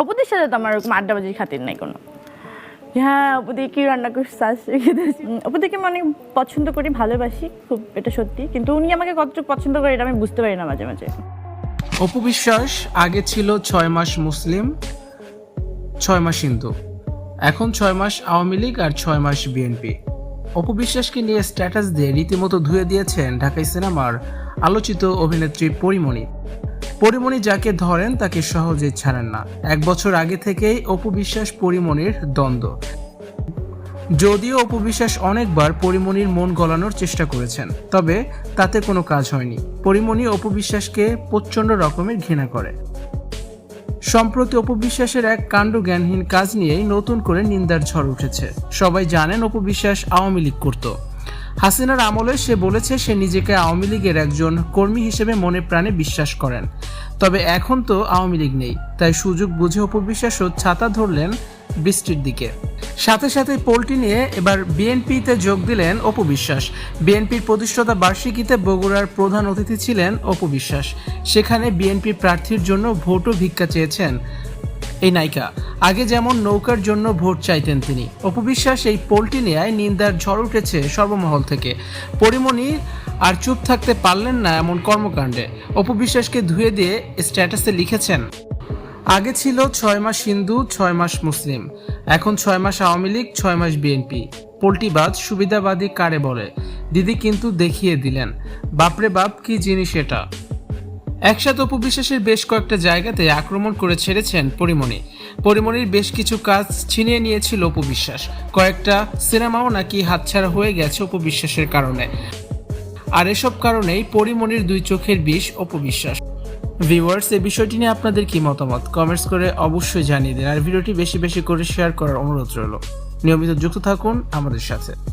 অপুদের সাথে তো আমার ওরকম আড্ডাবাজির খাতির নাই কোনো। হ্যাঁ অপুদি কি রান্না করছে অপুদিকে আমি অনেক পছন্দ করি, ভালোবাসি, খুব এটা সত্যি। কিন্তু উনি আমাকে কতটুকু পছন্দ করে এটা আমি বুঝতে পারি না মাঝে মাঝে। অপু বিশ্বাস আগে ছিল ছয় মাস মুসলিম, ছয় মাস হিন্দু। এখন ছয় মাস আওয়ামী লীগ আর ছয় মাস বিএনপি। অপু বিশ্বাসকে নিয়ে স্ট্যাটাস দিয়ে রীতিমতো ধুয়ে দিয়েছেন ঢাকাই সিনেমার আলোচিত অভিনেত্রী পরিমণি। পরিমণি যাকে ধরেন তাকে সহজে ছাড়েন না। এক বছর আগে থেকেই অপু বিশ্বাস পরিমণির দ্বন্দ্ব। যদিও অপু বিশ্বাস অনেকবার পরিমণির মন গলানোর চেষ্টা করেছেন, তবে তাতে কোনো কাজ হয়নি। পরিমণি অপু বিশ্বাসকে প্রচণ্ড রকমের ঘৃণা করে। সম্প্রতি অপু বিশ্বাসের এক কাণ্ড জ্ঞানহীন কাজ নিয়েই নতুন করে নিন্দার ঝড় উঠেছে। সবাই জানেন অপু বিশ্বাস আওয়ামী লীগ করত। হাসিনার আমলে সে বলেছে, সে নিজেকে আওয়ামী লীগের একজন কর্মী হিসেবে মনে প্রাণে বিশ্বাস করেন। তবে এখন তো আওয়ামী লীগ নেই, তাই সুযোগ বুঝে অপু বিশ্বাসও ছাতা ধরলেন বৃষ্টির দিকে। সাথে সাথে পোলটি নিয়ে এবার বিএনপিতে যোগ দিলেন অপবিশ্বাস। বিএনপির প্রতিষ্ঠাতা বার্ষিকীতে বগুড়ার প্রধান অতিথি ছিলেন অপবিশ্বাস। সেখানে বিএনপি প্রার্থীর জন্য ভোটও ভিক্ষা চেয়েছেন এই নায়িকা। আগে যেমন নৌকার জন্য ভোট চাইতেন তিনি অপবিশ্বাস এই পোলটি নেয় নিন্দার ঝড় উঠেছে সর্বমহল থেকে। পরিমণি আর চুপ থাকতে পারলেন না এমন কর্মকাণ্ডে। অপবিশ্বাসকে ধুয়ে দিয়ে স্ট্যাটাসে লিখেছেন, আগে ছিল ছয় মাস হিন্দু, ছয় মাস মুসলিম, এখন ছয় মাস আওয়ামী লীগ, ছয় মাস বিএনপি। পোল্টিবাজ সুবিধাবাদী কারে বলে? দিদি কিন্তু দেখিয়ে দিলেন, বাপরে বাপ কি জিনিস এটা? একসাথে উপবিশ্বাসের বেশ কয়েকটা জায়গাতে আক্রমণ করে ছেড়েছেন পরিমণি। পরিমণির বেশ কিছু কাজ ছিনিয়ে নিয়েছিল উপবিশ্বাস কয়েকটা সিনেমাও নাকি হাতছাড়া হয়ে গেছে উপবিশ্বাসের কারণে। আর এসব কারণেই পরিমণির দুই চোখের বিষ অপবিশ্বাস। ভিউয়ার্স এই বিষয়টি নিয়ে আপনাদের কি মতামত? কমেন্টস করে অবশ্যই জানিয়ে দিন। আর ভিডিওটি বেশি বেশি করে শেয়ার করার অনুরোধ রইল। নিয়মিত যুক্ত থাকুন আমাদের সাথে।